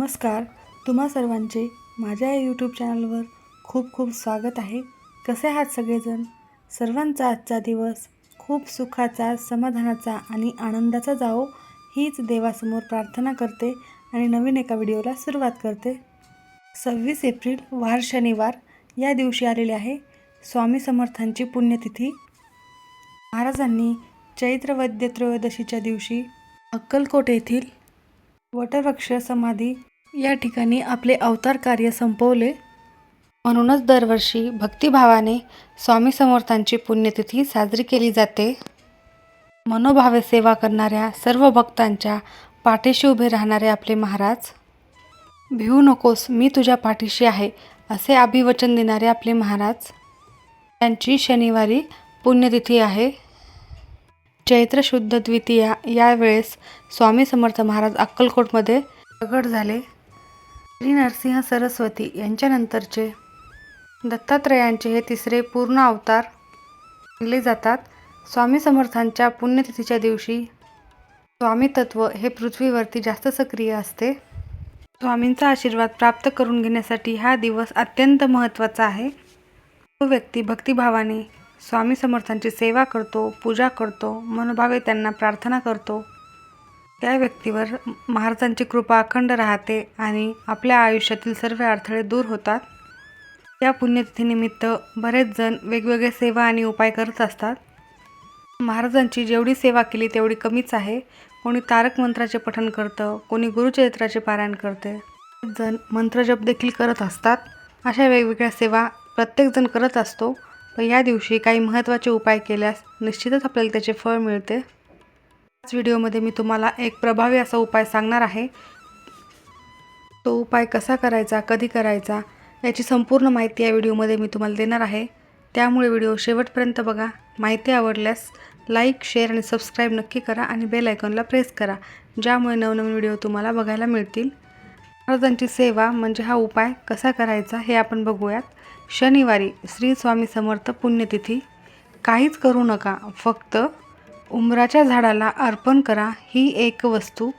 नमस्कार. तुम्हा सर्वांचे माझ्या या यूट्यूब चॅनलवर खूप खूप स्वागत आहे. कसे आहात सगळेजण? सर्वांचा आजचा दिवस खूप सुखाचा समाधानाचा आणि आनंदाचा जावो हीच देवासमोर प्रार्थना करते आणि नवीन एका व्हिडिओला सुरुवात करते. सव्वीस एप्रिल वार शनिवार या दिवशी आलेले आहे स्वामी समर्थांची पुण्यतिथी. महाराजांनी चैत्र वैद्य त्रयोदशीच्या दिवशी अक्कलकोट येथील वटवृक्ष समाधी या ठिकाणी आपले अवतार कार्य संपवले. म्हणूनच दरवर्षी भक्तिभावाने स्वामी समर्थांची पुण्यतिथी साजरी केली जाते. मनोभावे सेवा करणाऱ्या सर्व भक्तांच्या पाठीशी उभे राहणारे आपले महाराज भिवू नकोस मी तुझ्या पाठीशी आहे असे अभिवचन देणारे आपले महाराज त्यांची शनिवारी पुण्यतिथी आहे. चैत्र शुद्ध द्वितीया यावेळेस स्वामी समर्थ महाराज अक्कलकोटमध्ये प्रगट झाले. श्री नरसिंह सरस्वती यांच्यानंतरचे दत्तात्रयांचे हे तिसरे पूर्ण अवतार मानले जातात. स्वामी समर्थांच्या पुण्यतिथीच्या दिवशी स्वामी तत्व हे पृथ्वीवरती जास्त सक्रिय असते. स्वामींचा आशीर्वाद प्राप्त करून घेण्यासाठी हा दिवस अत्यंत महत्त्वाचा आहे. तो व्यक्ती भक्तिभावाने स्वामी समर्थांची सेवा करतो पूजा करतो मनोभावे त्यांना प्रार्थना करतो. त्या व्यक्तीवर महाराजांची कृपा अखंड राहते आणि आपल्या आयुष्यातील सर्व अडथळे दूर होतात. या पुण्यतिथीनिमित्त बरेच जण वेगवेगळे सेवा आणि उपाय करत असतात. महाराजांची जेवढी सेवा केली तेवढी कमीच आहे. कोणी तारक मंत्राचे पठण करतं कोणी गुरुचरित्राचे पारायण करते. जण मंत्रजप देखील करत असतात. अशा वेगवेगळ्या सेवा प्रत्येकजण करत असतो. पण या दिवशी काही महत्त्वाचे उपाय केल्यास निश्चितच आपल्याला त्याचे फळ मिळते. याच व्हिडिओमध्ये मी तुम्हाला एक प्रभावी असा उपाय सांगणार आहे. तो उपाय कसा करायचा कधी करायचा याची संपूर्ण माहिती या व्हिडिओमध्ये मी तुम्हाला देणार आहे. त्यामुळे व्हिडिओ शेवटपर्यंत बघा. माहिती आवडल्यास लाईक शेअर आणि सबस्क्राईब नक्की करा आणि बेल आयकॉनला प्रेस करा ज्यामुळे नवनवीन व्हिडिओ तुम्हाला बघायला मिळतील. महाराजांची सेवा म्हणजे हा उपाय कसा करायचा हे आपण बघूयात. शनिवारी श्री स्वामी समर्थ पुण्यतिथी. काहीच करू नका फक्त उंबराच्या झाडाला अर्पण करा. ही एक वस्तू.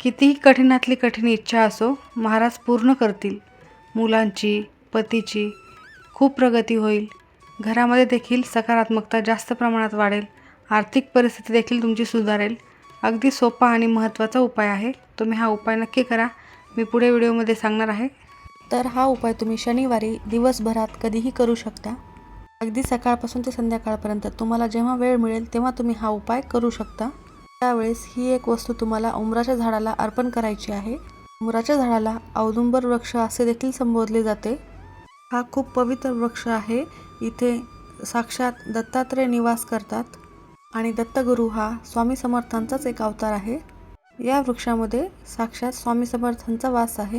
कितीही कठीणातली कठीण इच्छा असो महाराज पूर्ण करतील. मुलांची पतीची खूप प्रगती होईल. घरामध्ये देखील सकारात्मकता जास्त प्रमाणात वाढेल. आर्थिक परिस्थिती देखील तुमची सुधारेल. अगदी सोपा आणि महत्त्वाचा उपाय आहे. तुम्ही हा उपाय नक्की करा. मी पुढे व्हिडिओमध्ये सांगणार आहे. तर हा उपाय तुम्ही शनिवारी दिवसभरात कधीही करू शकता. अगदी सकाळपासून ते संध्याकाळपर्यंत तुम्हाला जेव्हा वेळ मिळेल तेव्हा तुम्ही हा उपाय करू शकता. त्यावेळेस ही एक वस्तू तुम्हाला उमराच्या झाडाला अर्पण करायची आहे. उमराच्या झाडाला औदुंबर वृक्ष असे देखील संबोधले जाते. हा खूप पवित्र वृक्ष आहे. इथे साक्षात दत्तात्रय निवास करतात आणि दत्तगुरू हा स्वामी समर्थांचाच एक अवतार आहे. या वृक्षामध्ये साक्षात स्वामी समर्थांचा वास आहे.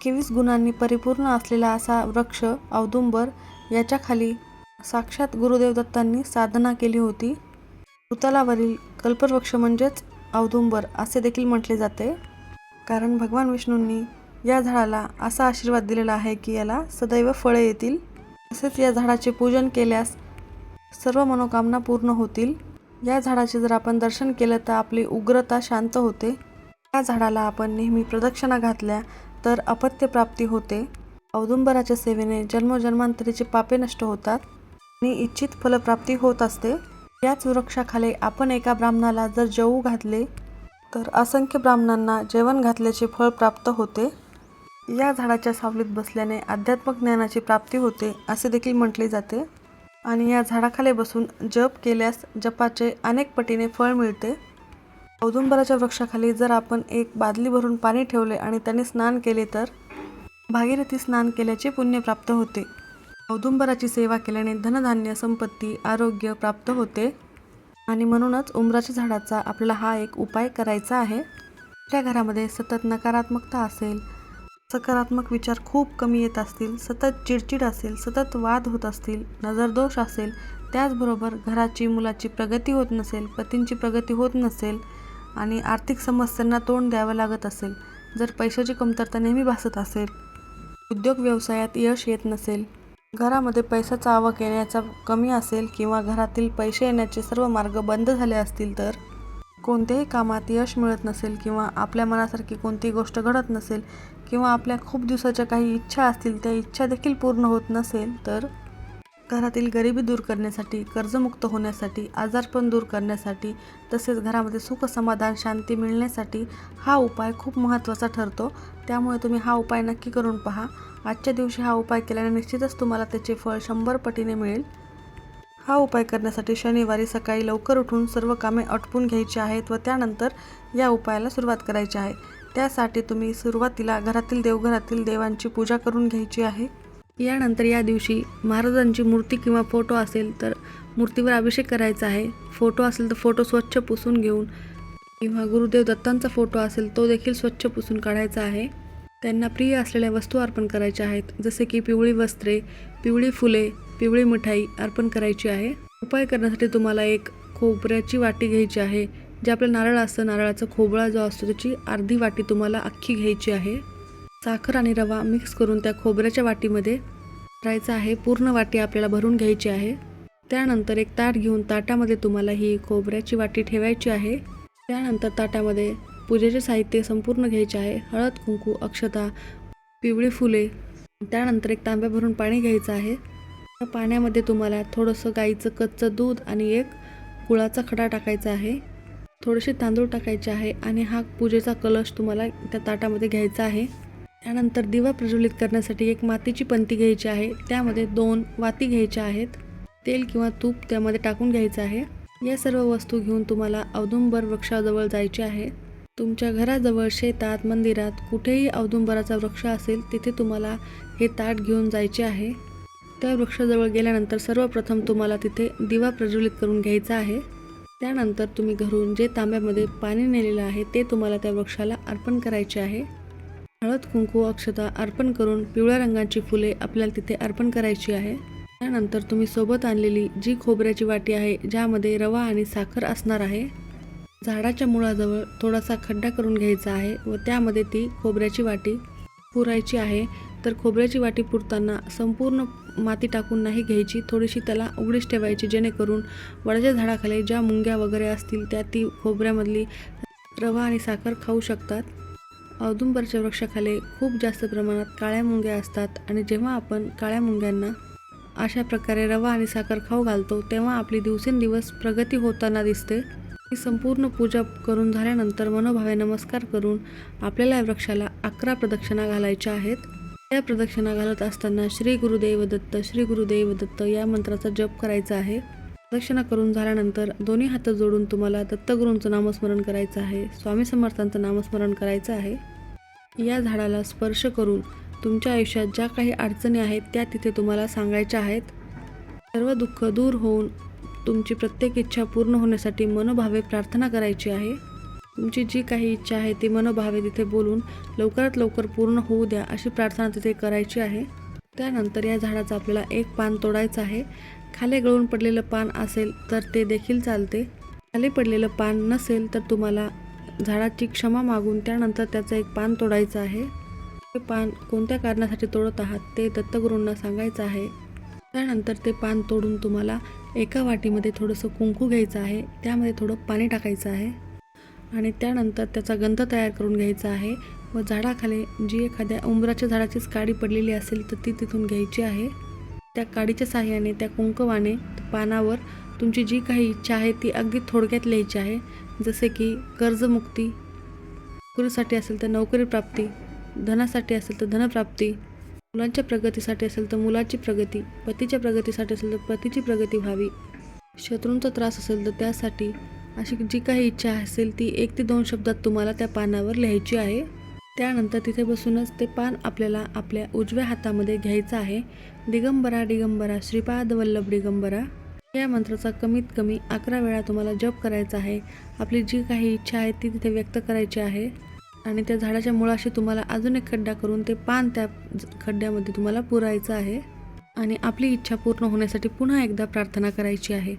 एकवीस गुणांनी परिपूर्ण असलेला असा वृक्ष औदुंबर याच्या खाली साक्षात गुरुदेव दत्तांनी साधना केली होती. भूतलावरील कल्पवृक्ष म्हणजेच औदुंबर असे देखील म्हटले जाते. कारण भगवान विष्णूंनी या झाडाला असा आशीर्वाद दिलेला आहे की याला सदैव फळे येतील. तसेच या झाडाचे पूजन केल्यास सर्व मनोकामना पूर्ण होतील. या झाडाचे जर आपण दर्शन केलं तर आपली उग्रता शांत होते. या झाडाला आपण नेहमी प्रदक्षिणा घातल्या तर अपत्य प्राप्ती होते. औदुंबराच्या सेवेने जन्मजन्मांतरीचे पापे नष्ट होतात. आणि इच्छित फलप्राप्ती होत असते. याच वृक्षाखाली आपण एका ब्राह्मणाला जर जेवू घातले तर असंख्य ब्राह्मणांना जेवण घातल्याचे फळ प्राप्त होते. या झाडाच्या सावलीत बसल्याने आध्यात्मिक ज्ञानाची प्राप्ती होते असे देखील म्हटले जाते. आणि या झाडाखाली बसून जप केल्यास जपाचे अनेक पटीने फळ मिळते. औदुंबराच्या वृक्षाखाली जर आपण एक बादली भरून पाणी ठेवले आणि त्याने स्नान केले तर भागीरथी स्नान केल्याचे पुण्य प्राप्त होते. औदुंबराची सेवा केल्याने धनधान्य संपत्ती आरोग्य प्राप्त होते. आणि म्हणूनच उमराच्या झाडाचा आपल्याला हा एक उपाय करायचा आहे. आपल्या घरामध्ये सतत नकारात्मकता असेल सकारात्मक विचार खूप कमी येत असतील सतत चिडचिड असेल सतत वाद होत असतील नजरदोष असेल त्याचबरोबर घराची मुलाची प्रगती होत नसेल पतींची प्रगती होत नसेल आणि आर्थिक समस्यांना तोंड द्यावं लागत असेल जर पैशाची कमतरता नेहमी भासत असेल उद्योग व्यवसायात यश येत नसेल घरामध्ये पैशाचा आवक येण्याचा कमी असेल किंवा घरातील पैसे येण्याचे सर्व मार्ग बंद झाले असतील तर? कोणत्याही कामात यश मिळत नसेल किंवा आपल्या मनासारखी कोणतीही गोष्ट घडत नसेल किंवा आपल्या खूप दिवसाच्या काही इच्छा असतील त्या इच्छा देखील पूर्ण होत नसेल तर? घरातील गरिबी दूर करण्यासाठी कर्जमुक्त होण्यासाठी आजारपण दूर करण्यासाठी तसेच घरामध्ये सुख समाधान शांती मिळण्यासाठी हा उपाय खूप महत्त्वाचा ठरतो. त्यामुळे तुम्ही हा उपाय नक्की करून पहा. आजच्या दिवशी हा उपाय केल्याने निश्चितच तुम्हाला त्याचे फळ शंभर पटीने मिळेल. हा उपाय करण्यासाठी शनिवारी सकाळी लवकर उठून सर्व कामे आटपून घ्यायची आहेत व त्यानंतर या उपायाला सुरुवात करायची आहे. त्यासाठी तुम्ही सुरुवातीला घरातील देवघरातील देवांची पूजा करून घ्यायची आहे. यानंतर या दिवशी महाराजांची मूर्ती किंवा फोटो असेल तर मूर्तीवर अभिषेक करायचा आहे. फोटो असेल तर फोटो स्वच्छ पुसून घेऊन किंवा गुरुदेव दत्तांचा फोटो असेल तो देखील स्वच्छ पुसून काढायचा आहे. त्यांना प्रिय असलेल्या वस्तू अर्पण करायच्या आहेत जसे की पिवळी वस्त्रे पिवळी फुले पिवळी मिठाई अर्पण करायची आहे. उपाय करण्यासाठी तुम्हाला एक खोबऱ्याची वाटी घ्यायची आहे जे आपलं नारळ असतं नारळाचा खोबळा जो असतो त्याची अर्धी वाटी तुम्हाला अख्खी घ्यायची आहे. साखर आणि रवा मिक्स करून त्या खोबऱ्याच्या वाटीमध्ये करायचं आहे. पूर्ण वाटी आपल्याला भरून घ्यायची आहे. त्यानंतर एक ताट घेऊन ताटामध्ये तुम्हाला ही खोबऱ्याची वाटी ठेवायची आहे. त्यानंतर ताटामध्ये पूजेचे साहित्य संपूर्ण घ्यायचे आहे. हळद कुंकू अक्षता पिवळी फुले. त्यानंतर एक तांब्या भरून पाणी घ्यायचं आहे. त्या पाण्यामध्ये तुम्हाला थोडंसं गाईचं कच्चं दूध आणि एक गुळाचा खडा टाकायचा आहे. थोडेसे तांदूळ टाकायचे आहे आणि हा पूजेचा कलश तुम्हाला त्या ताटामध्ये घ्यायचा आहे. त्यानंतर दिवा प्रज्वलित करण्यासाठी एक मातीची पंती घ्यायची आहे. त्यामध्ये दोन वाती घ्यायच्या आहेत. तेल किंवा तूप त्यामध्ये टाकून घ्यायचं आहे. या सर्व वस्तू घेऊन तुम्हाला औदुंबर वृक्षाजवळ जायचे आहे. तुमच्या घराजवळ शेतात मंदिरात कुठेही औदुंबराचा वृक्ष असेल तिथे तुम्हाला हे ताट घेऊन जायचे आहे. त्या वृक्षाजवळ गेल्यानंतर सर्वप्रथम तुम्हाला तिथे दिवा प्रज्वलित करून घ्यायचा आहे. त्यानंतर तुम्ही घरून जे तांब्यामध्ये पाणी नेलेलं आहे ते तुम्हाला त्या वृक्षाला अर्पण करायचे आहे. हळद कुंकू अक्षता अर्पण करून पिवळ्या रंगाची फुले आपल्याला तिथे अर्पण करायची आहे. त्यानंतर तुम्ही सोबत आणलेली जी खोबऱ्याची वाटी आहे ज्यामध्ये रवा आणि साखर असणार आहे. झाडाच्या मुळाजवळ थोडासा खड्डा करून घ्यायचा आहे व त्यामध्ये ती खोबऱ्याची वाटी पुरायची आहे. तर खोबऱ्याची वाटी पुरताना संपूर्ण माती टाकून नाही घ्यायची. थोडीशी त्याला उघडीच ठेवायची जेणेकरून वडाच्या झाडाखाली ज्या मुंग्या वगैरे असतील त्या ती खोबऱ्यामधली रवा आणि साखर खाऊ शकतात. औदुंबरच्या वृक्षाखाली खूप जास्त प्रमाणात काळ्या मुंग्या असतात आणि जेव्हा आपण काळ्या मुंग्यांना अशा प्रकारे रवा आणि साखर खाऊ घालतो तेव्हा आपली दिवसेंदिवस प्रगती होताना दिसते. संपूर्ण पूजा करून झाल्यानंतर मनोभावे नमस्कार करून आपल्याला या वृक्षाला अकरा प्रदक्षिणा घालायच्या आहेत. या प्रदक्षिणा घालत असताना श्री गुरुदेव दत्त श्री गुरुदेव दत्त या मंत्राचा जप करायचा आहे. प्रदक्षिणा करून झाल्यानंतर दोन्ही हात जोडून तुम्हाला दत्तगुरूंचं नामस्मरण करायचं आहे. स्वामी समर्थांचं नामस्मरण करायचं आहे. या झाडाला स्पर्श करून तुमच्या आयुष्यात ज्या काही अडचणी आहेत त्या तिथे तुम्हाला सांगायच्या आहेत. सर्व दुःख दूर होऊन तुमची प्रत्येक इच्छा पूर्ण होण्यासाठी मनोभावे प्रार्थना करायची आहे. तुमची जी काही इच्छा आहे ती मनोभावे तिथे बोलून लवकरात लवकर पूर्ण होऊ द्या अशी प्रार्थना तिथे करायची आहे. त्यानंतर या झाडाचं आपल्याला एक पान तोडायचं आहे. खाली गळून पडलेलं पान असेल तर ते देखील चालते. खाली पडलेलं पान नसेल तर तुम्हाला झाडाची क्षमा मागून त्यानंतर त्याचं एक पान तोडायचं आहे. ते पान कोणत्या कारणासाठी तोडत आहात ते दत्तगुरूंना सांगायचं आहे. त्यानंतर ते पान तोडून तुम्हाला एका वाटीमध्ये थोडंसं कुंकू घ्यायचं आहे त्यामध्ये थोडं पाणी टाकायचं आहे आणि त्यानंतर त्याचा गंध तयार करून घ्यायचा आहे व झाडाखाली जी एखाद्या उंबराच्या झाडाचीच काडी पडलेली असेल तर ती तिथून घ्यायची आहे. त्या काडीच्या साह्याने त्या कुंकवाने पानावर तुमची जी काही इच्छा आहे ती अगदी थोडक्यात लिहायची आहे. जसे की कर्जमुक्ती नोकरीसाठी असेल तर नोकरी प्राप्ती धनासाठी असेल तर धनप्राप्ती मुलांच्या प्रगतीसाठी असेल तर मुलाची प्रगती पतीच्या प्रगतीसाठी असेल तर पतीची प्रगती व्हावी. शत्रूंचा त्रास असेल तर त्यासाठी अशी जी काही इच्छा असेल ती एक ते दोन शब्दात तुम्हाला त्या पानावर लिहायची आहे. त्यानंतर तिथे बसूनच ते पान आपल्याला आपल्या उजव्या हातामध्ये घ्यायचं आहे. दिगंबरा दिगंबरा श्रीपाद वल्लभ दिगंबरा. या मंत्राचा कमीत कमी अकरा वेळा तुम्हाला जप करायचा आहे. आपली जी काही इच्छा आहे ती तिथे व्यक्त करायची आहे. आणि त्या झाडाच्या मुळाशी तुम्हाला अजून एक खड्डा करून ते पान त्या ज- खड्ड्यामध्ये तुम्हाला पुरायचं आहे. आणि आपली इच्छा पूर्ण होण्यासाठी पुन्हा एकदा प्रार्थना करायची आहे.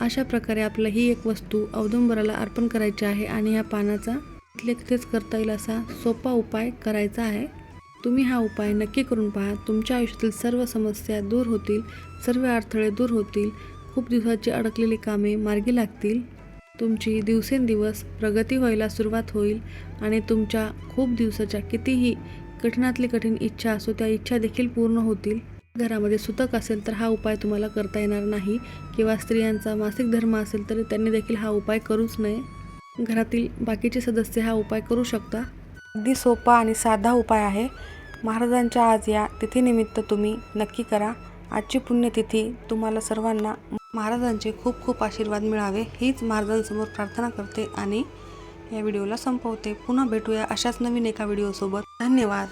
अशा प्रकारे आपलं ही एक वस्तू औदुंबराला अर्पण करायची आहे आणि ह्या पानाचा तिथले तिथेच करता येईल असा सोपा उपाय करायचा आहे. तुम्ही हा उपाय नक्की करून पहा. तुमच्या आयुष्यातील सर्व समस्या दूर होतील सर्व अडथळे दूर होतील खूप दिवसाची अडकलेली कामे मार्गी लागतील. तुमची दिवसेंदिवस प्रगती व्हायला सुरुवात होईल आणि तुमच्या खूप दिवसाच्या कितीही कठीणातली कठीण इच्छा असो त्या इच्छा देखील पूर्ण होतील. घरामध्ये सुतक असेल तर हा उपाय तुम्हाला करता येणार नाही. किंवा स्त्रियांचा मासिक धर्म असेल तर त्यांनी देखील हा उपाय करूच नये. घरातील बाकीचे सदस्य हा उपाय करू शकता. अगदी सोपा आणि साधा उपाय आहे. महाराजांच्या आज या तिथीनिमित्त तुम्ही नक्की करा. आजची पुण्यतिथी तुम्हाला सर्वांना महाराजांचे खूप खूप आशीर्वाद मिळावे हीच महाराजांसमोर प्रार्थना करते आणि या व्हिडिओला संपवते. पुन्हा भेटूया अशाच नवीन एका व्हिडिओसोबत. धन्यवाद.